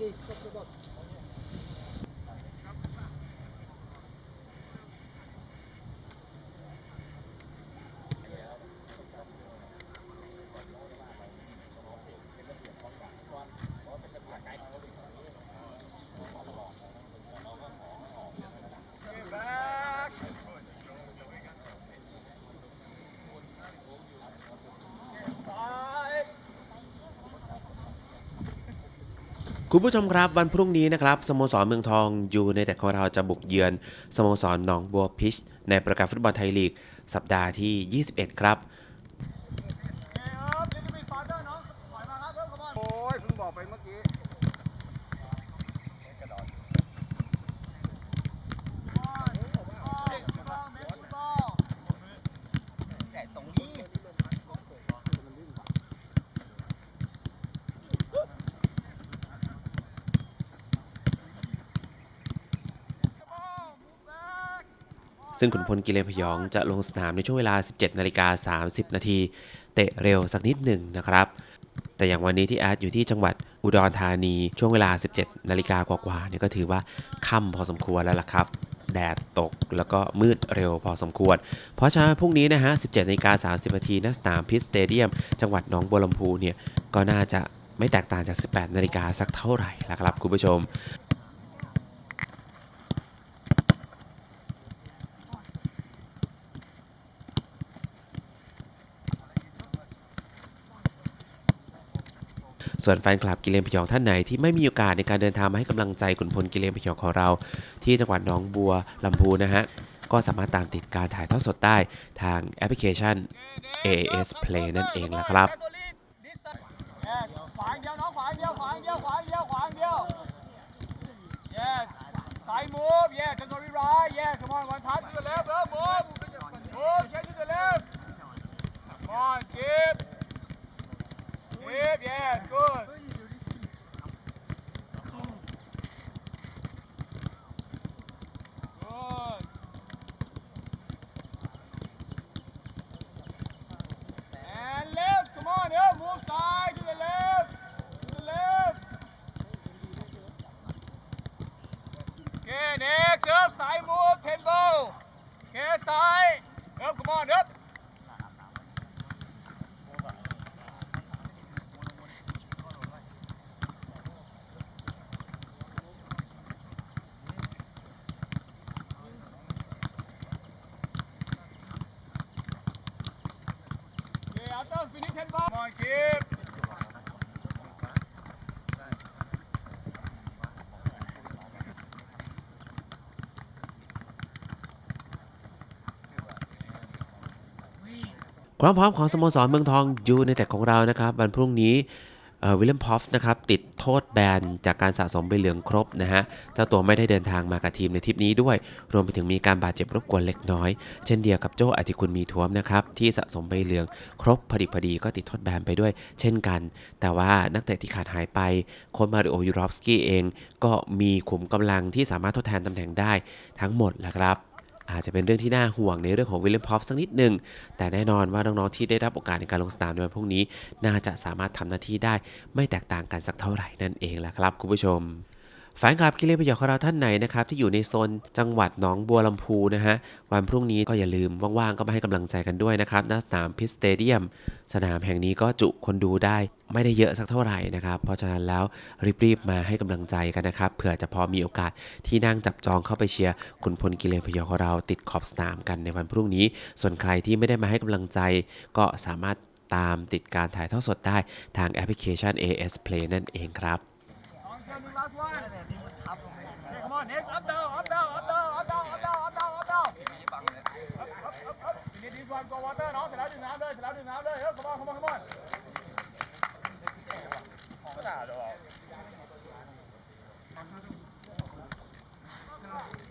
Değil. Çok คุณผู้ชมครับวันพรุ่งนี้นะครับสโมสรเมืองทองยูในแต่ของเราจะบุกเยือนสโมสรหนองบัวพิช ในประกาศฟุตบอลไทยลีก สัปดาห์ที่ 21 ครับ โอ้ยเพิ่งบอกไปเมื่อกี้ ซึ่งขุนพลกิเลนพยองจะลงสนามในช่วงเวลา 17นาฬิกา30 นาที เตะเร็วสักนิดหนึ่งนะครับ แต่อย่างวันนี้ที่แอดอยู่ที่จังหวัดอุดรธานีช่วงเวลา 17 นาฬิกากว่าๆเนี่ยก็ถือว่าค่ำพอสมควรแล้วล่ะครับ แดดตกแล้วก็มืดเร็วพอสมควร เพราะฉะนั้นพรุ่งนี้นะฮะ 17นาฬิกา30 นาทีณสนามพิษสเตเดียม จังหวัดหนองบัวลำพูเนี่ยก็น่าจะไม่แตกต่างจาก 18 นาฬิกาสักเท่าไหร่ละครับคุณผู้ชม ส่วนแฟนคลับกิเลนพยองท่านไหนที่ไม่มีโอกาสในการเดินทางมาให้กำลังใจขุนพลกิเลนพยองของเรา ที่จังหวัดหนองบัวลำพูนะฮะก็สามารถตามติดการถ่ายทอดสดได้ทางแอปพลิเคชัน AAS Play นั่นเองละครับขวาย่างเดียวน้องขวาอย่างเดียวขวาอย่างเดียวขวาอย่างเดียวขวาอย่างเดียว yes side move yeah just on right yeah come on one touch to the left uh, move move change to the left come on keep keep yeah good and left come on yeah move side to the left to the left Okay, next up, side move, tempo. Okay, side. Up, come on, up. Okay, after finish tempo. Come on, keep. ความพร้อมของสโมสรเมืองทองยูในแต่ของเรานะครับวันพรุ่งนี้วิลเลมพอฟนะครับติดโทษแบนจากการสะสมใบเหลืองครบนะฮะเจ้าตัวไม่ได้เดินทางมากับทีมในทริปนี้ด้วย รวมไปถึงมีการบาดเจ็บรบกวนเล็กน้อย เช่นเดียวกับโจอธิคุณมีท้วมนะครับที่สะสมใบเหลืองครบพอดีพอดีก็ติดโทษแบนไปด้วย เช่นกัน แต่ว่านักเตะที่ขาดหายไปโค้ชมาริโอยูรอฟสกี้เอง ก็มีขุมกำลังที่สามารถทดแทนตำแหน่งได้ทั้งหมดแหละครับ อาจจะเป็นเรื่องที่น่าห่วงในเรื่องของวิลเลมพอฟสักนิดหนึ่ง แต่แน่นอนว่าน้องๆที่ได้รับโอกาสในการลงสนามในวันพรุ่งนี้ น่าจะสามารถทำหน้าที่ได้ไม่แตกต่างกันสักเท่าไหร่นั่นเองแหละครับคุณผู้ชม แฟนคลับกิเลนพยองของเราท่านไหนนะครับที่อยู่ในโซนจังหวัดหนองบัวลำพูนะฮะวันพรุ่งนี้ก็อย่าลืมว่างๆก็มาให้กำลังใจกันด้วยนะครับณสนามพิสเตเดียม สนามแห่งนี้ก็จุคนดูได้ไม่ได้เยอะสักเท่าไหร่นะครับ เพราะฉะนั้นแล้วรีบๆมาให้กำลังใจกันนะครับเผื่อจะพอมีโอกาสที่นั่งจับจองเข้าไปเชียร์คุณพลกิเลนพยองของเราติดขอบสนามกันในวันพรุ่งนี้ ส่วนใครที่ไม่ได้มาให้กำลังใจ ก็สามารถตามติดการถ่ายทอดสดได้ทางแอปพลิเคชัน AS Play นั่นเองครับ last one. Okay, come on, next. Up, down, up, down, up, down, up, down, up, down, up, down, up, down. Up, up, up, up. You need this one, go water, no? เสร็จแล้วดึงน้ำเลยเสร็จแล้วดึงน้ำเลย Come on, come on, come on. ไม่น่าหรอก